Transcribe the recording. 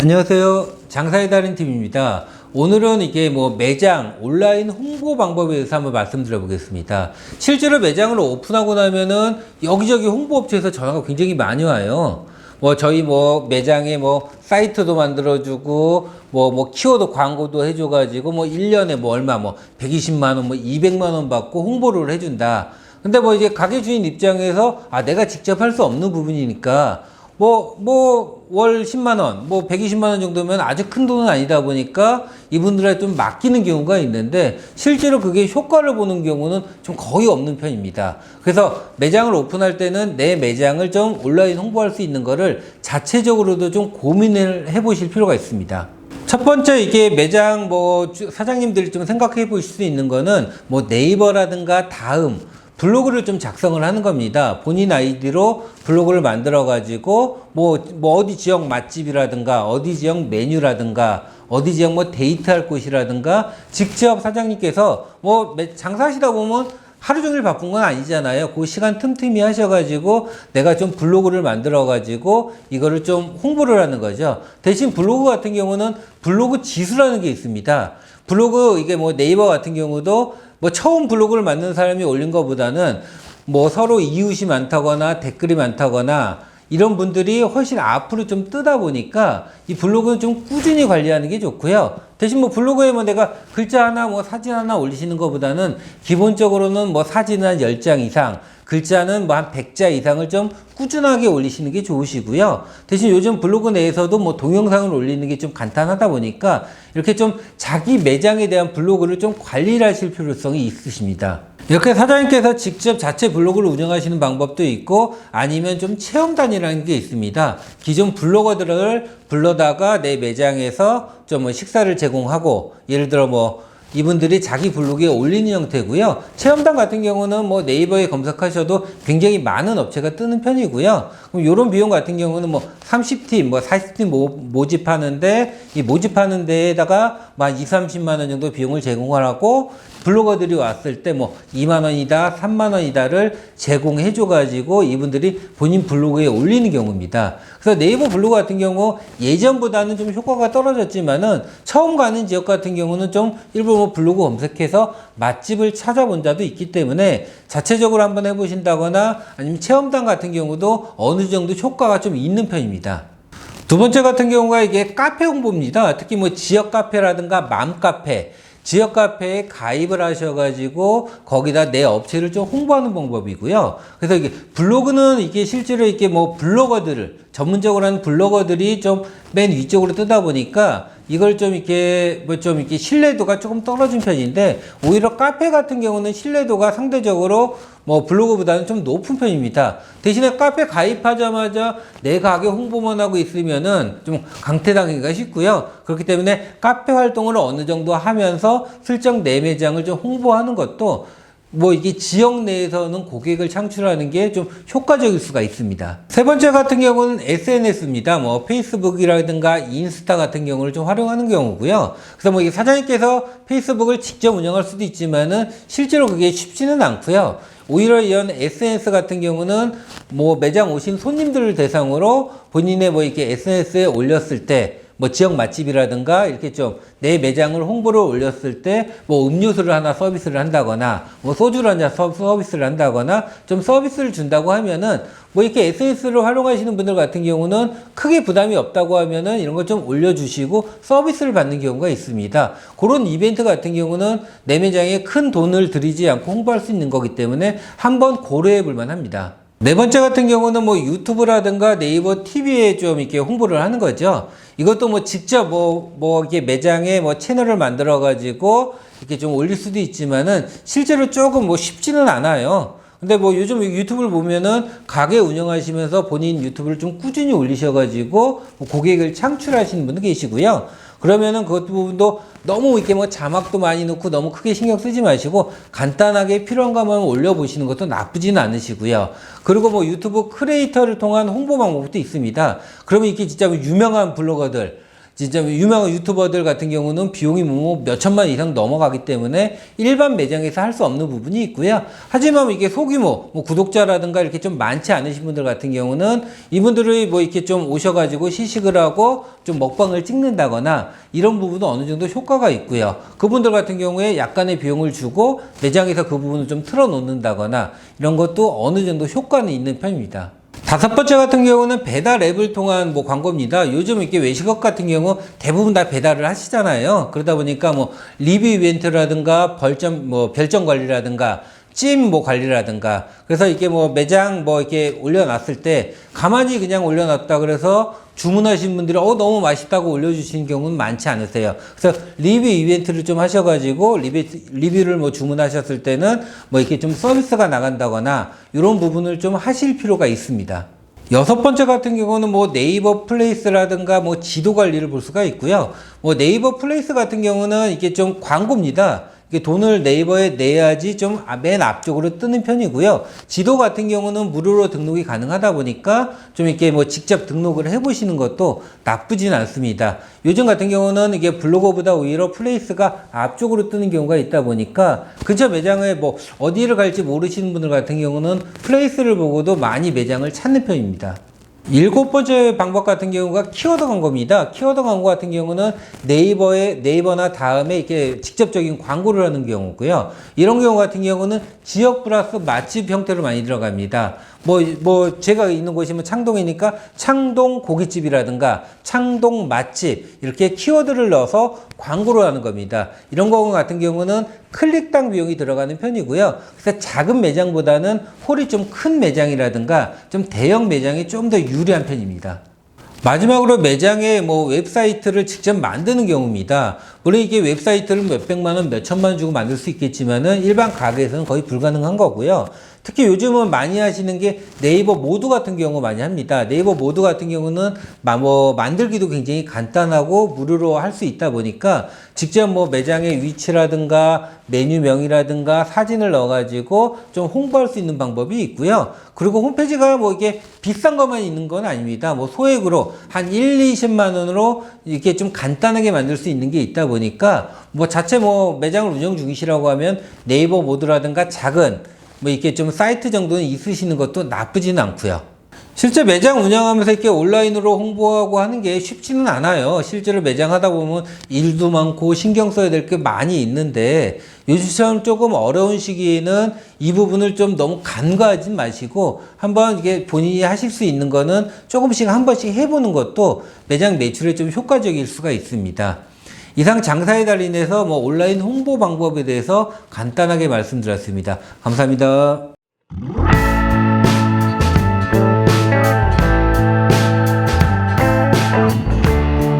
안녕하세요. 장사의 달인 팀입니다. 오늘은 이게 뭐 매장 온라인 홍보 방법에 대해서 한번 말씀드려 보겠습니다. 실제로 매장을 오픈하고 나면은 여기저기 홍보업체에서 전화가 굉장히 많이 와요. 뭐 저희 뭐 매장에 뭐 사이트도 만들어주고 뭐뭐 키워드 광고도 해줘가지고 뭐 1년에 뭐 얼마 뭐 120만 원 뭐 200만 원 받고 홍보를 해준다. 근데 뭐 이제 가게 주인 입장에서 아 내가 직접 할 수 없는 부분이니까 뭐, 뭐, 월 10만원, 뭐, 120만원 정도면 아주 큰 돈은 아니다 보니까 이분들한테 좀 맡기는 경우가 있는데 실제로 그게 효과를 보는 경우는 좀 거의 없는 편입니다. 그래서 매장을 오픈할 때는 내 매장을 좀 온라인 홍보할 수 있는 거를 자체적으로도 좀 고민을 해 보실 필요가 있습니다. 첫 번째 이게 매장 뭐 주- 사장님들이 좀 생각해 보실 수 있는 거는 뭐 네이버라든가 다음 블로그를 좀 작성을 하는 겁니다. 본인 아이디로 블로그를 만들어 가지고 뭐, 뭐 어디 지역 맛집이라든가 어디 지역 메뉴라든가 어디 지역 뭐 데이트할 곳이라든가 직접 사장님께서 뭐 매- 장사하시다 보면 하루 종일 바쁜 건 아니잖아요. 그 시간 틈틈이 하셔가지고 내가 좀 블로그를 만들어가지고 이거를 좀 홍보를 하는 거죠. 대신 블로그 같은 경우는 블로그 지수라는 게 있습니다. 블로그 이게 뭐 네이버 같은 경우도 뭐 처음 블로그를 만든 사람이 올린 것보다는 뭐 서로 이웃이 많다거나 댓글이 많다거나 이런 분들이 훨씬 앞으로 좀 뜨다 보니까 이 블로그는 좀 꾸준히 관리하는 게 좋고요. 대신 뭐 블로그에 뭐 내가 글자 하나 뭐 사진 하나 올리시는 것보다는 기본적으로는 뭐 사진 한 10장 이상 글자는 뭐 한 100자 이상을 좀 꾸준하게 올리시는 게 좋으시고요. 대신 요즘 블로그 내에서도 뭐 동영상을 올리는 게 좀 간단하다 보니까 이렇게 좀 자기 매장에 대한 블로그를 좀 관리를 하실 필요성이 있으십니다. 이렇게 사장님께서 직접 자체 블로그를 운영하시는 방법도 있고 아니면 좀 체험단이라는 게 있습니다. 기존 블로거들을 불러다가 내 매장에서 좀 뭐 식사를 제공하고 예를 들어 뭐 이분들이 자기 블로그에 올리는 형태고요. 체험단 같은 경우는 뭐 네이버에 검색하셔도 굉장히 많은 업체가 뜨는 편이고요. 그럼 이런 비용 같은 경우는 뭐 30팀, 뭐 40팀 모, 모집하는데 이 모집하는 데에다가 막 2, 30만 원 정도 비용을 제공하라고 블로거들이 왔을 때 뭐 2만 원이다, 3만 원이다를 제공해 줘 가지고 이분들이 본인 블로그에 올리는 경우입니다. 그래서 네이버 블로그 같은 경우 예전보다는 좀 효과가 떨어졌지만은 처음 가는 지역 같은 경우는 좀 일부 뭐 블로그 검색해서 맛집을 찾아본 자도 있기 때문에 자체적으로 한번 해 보신다거나 아니면 체험단 같은 경우도 어느 정도 효과가 좀 있는 편입니다. 두 번째 같은 경우가 이게 카페 홍보입니다. 특히 뭐 지역 카페라든가 맘 카페, 지역 카페에 가입을 하셔가지고 거기다 내 업체를 좀 홍보하는 방법이고요. 그래서 이게 블로그는 이게 실제로 이렇게 뭐 블로거들을 전문적으로 하는 블로거들이 좀 맨 위쪽으로 뜨다 보니까 이걸 좀 이렇게 뭐 좀 이렇게 신뢰도가 조금 떨어진 편인데 오히려 카페 같은 경우는 신뢰도가 상대적으로 뭐 블로그보다는 좀 높은 편입니다. 대신에 카페 가입하자마자 내 가게 홍보만 하고 있으면은 좀 강퇴당하기가 쉽고요. 그렇기 때문에 카페 활동을 어느 정도 하면서 슬쩍 내 매장을 좀 홍보하는 것도 뭐 이게 지역 내에서는 고객을 창출하는 게 좀 효과적일 수가 있습니다. 세 번째 같은 경우는 SNS입니다. 뭐 페이스북이라든가 인스타 같은 경우를 좀 활용하는 경우고요. 그래서 뭐 사장님께서 페이스북을 직접 운영할 수도 있지만은 실제로 그게 쉽지는 않고요. 오히려 이런 SNS 같은 경우는 뭐 매장 오신 손님들을 대상으로 본인의 뭐 이렇게 SNS에 올렸을 때 뭐 지역 맛집이라든가 이렇게 좀 내 매장을 홍보를 올렸을 때 뭐 음료수를 하나 서비스를 한다거나 뭐 소주를 하나 서- 서비스를 한다거나 좀 서비스를 준다고 하면은 뭐 이렇게 SNS를 활용하시는 분들 같은 경우는 크게 부담이 없다고 하면은 이런 걸 좀 올려주시고 서비스를 받는 경우가 있습니다. 그런 이벤트 같은 경우는 내 매장에 큰 돈을 들이지 않고 홍보할 수 있는 거기 때문에 한번 고려해 볼 만합니다. 네 번째 같은 경우는 뭐 유튜브라든가 네이버 TV에 좀 이렇게 홍보를 하는 거죠. 이것도 뭐 직접 뭐, 뭐 이게 매장에 뭐 채널을 만들어 가지고 이렇게 좀 올릴 수도 있지만은 실제로 조금 뭐 쉽지는 않아요. 근데 뭐 요즘 유튜브를 보면은 가게 운영하시면서 본인 유튜브를 좀 꾸준히 올리셔가지고 뭐 고객을 창출하시는 분도 계시고요. 그러면은 그것 부분도 너무 이렇게 뭐 자막도 많이 넣고 너무 크게 신경 쓰지 마시고 간단하게 필요한 것만 올려보시는 것도 나쁘지는 않으시고요. 그리고 뭐 유튜브 크리에이터를 통한 홍보 방법도 있습니다. 그러면 이게 진짜 뭐 유명한 블로거들 진짜 유명한 유튜버들 같은 경우는 비용이 뭐 몇천만 이상 넘어가기 때문에 일반 매장에서 할 수 없는 부분이 있고요. 하지만 이게 소규모 뭐 구독자라든가 이렇게 좀 많지 않으신 분들 같은 경우는 이분들이 뭐 이렇게 좀 오셔가지고 시식을 하고 좀 먹방을 찍는다거나 이런 부분은 어느 정도 효과가 있고요. 그분들 같은 경우에 약간의 비용을 주고 매장에서 그 부분을 좀 틀어놓는다거나 이런 것도 어느 정도 효과는 있는 편입니다. 다섯 번째 같은 경우는 배달 앱을 통한 뭐 광고입니다. 요즘 이렇게 외식업 같은 경우 대부분 다 배달을 하시잖아요. 그러다 보니까 뭐 리뷰 이벤트라든가 벌점 뭐 별점 관리라든가 찜 뭐 관리라든가 그래서 이게 뭐 매장 뭐 이렇게 올려놨을 때 가만히 그냥 올려놨다 그래서 주문하신 분들이 어 너무 맛있다고 올려주시는 경우는 많지 않으세요. 그래서 리뷰 이벤트를 좀 하셔가지고 리뷰 리뷰를 뭐 주문하셨을 때는 뭐 이렇게 좀 서비스가 나간다거나 이런 부분을 좀 하실 필요가 있습니다. 여섯 번째 같은 경우는 뭐 네이버 플레이스라든가 뭐 지도 관리를 볼 수가 있고요. 뭐 네이버 플레이스 같은 경우는 이게 좀 광고입니다. 돈을 네이버에 내야지 좀 맨 앞쪽으로 뜨는 편이고요. 지도 같은 경우는 무료로 등록이 가능하다 보니까 좀 이렇게 뭐 직접 등록을 해보시는 것도 나쁘진 않습니다. 요즘 같은 경우는 이게 블로거보다 오히려 플레이스가 앞쪽으로 뜨는 경우가 있다 보니까 근처 매장에 뭐 어디를 갈지 모르시는 분들 같은 경우는 플레이스를 보고도 많이 매장을 찾는 편입니다. 일곱 번째 방법 같은 경우가 키워드 광고입니다. 키워드 광고 같은 경우는 네이버에 네이버나 다음에 이렇게 직접적인 광고를 하는 경우고요. 이런 경우 같은 경우는 지역 플러스 맛집 형태로 많이 들어갑니다. 뭐, 뭐, 제가 있는 곳이 뭐 창동이니까 창동 고깃집이라든가 창동 맛집 이렇게 키워드를 넣어서 광고를 하는 겁니다. 이런 경우 같은 경우는 클릭당 비용이 들어가는 편이고요. 그래서 작은 매장보다는 홀이 좀 큰 매장이라든가 좀 대형 매장이 좀 더 유리한 편입니다. 마지막으로 매장에 뭐 웹사이트를 직접 만드는 경우입니다. 물론 이게 웹사이트를 몇백만 원, 몇천만 원 주고 만들 수 있겠지만은 일반 가게에서는 거의 불가능한 거고요. 특히 요즘은 많이 하시는 게 네이버 모드 같은 경우 많이 합니다. 네이버 모드 같은 경우는 마- 뭐 만들기도 굉장히 간단하고 무료로 할 수 있다 보니까 직접 뭐 매장의 위치라든가 메뉴명이라든가 사진을 넣어가지고 좀 홍보할 수 있는 방법이 있고요. 그리고 홈페이지가 뭐 이게 비싼 것만 있는 건 아닙니다. 뭐 소액으로 한 1, 20만 원으로 이렇게 좀 간단하게 만들 수 있는 게 있다 보니까 뭐 자체 뭐 매장을 운영 중이시라고 하면 네이버 모드라든가 작은 뭐 이렇게 좀 사이트 정도는 있으시는 것도 나쁘지는 않고요. 실제 매장 운영하면서 이렇게 온라인으로 홍보하고 하는 게 쉽지는 않아요. 실제로 매장 하다 보면 일도 많고 신경 써야 될 게 많이 있는데 요즘처럼 조금 어려운 시기에는 이 부분을 좀 너무 간과하지 마시고 한번 이게 본인이 하실 수 있는 거는 조금씩 한 번씩 해보는 것도 매장 매출에 좀 효과적일 수가 있습니다. 이상 장사의 달인에서 뭐 온라인 홍보 방법에 대해서 간단하게 말씀드렸습니다. 감사합니다.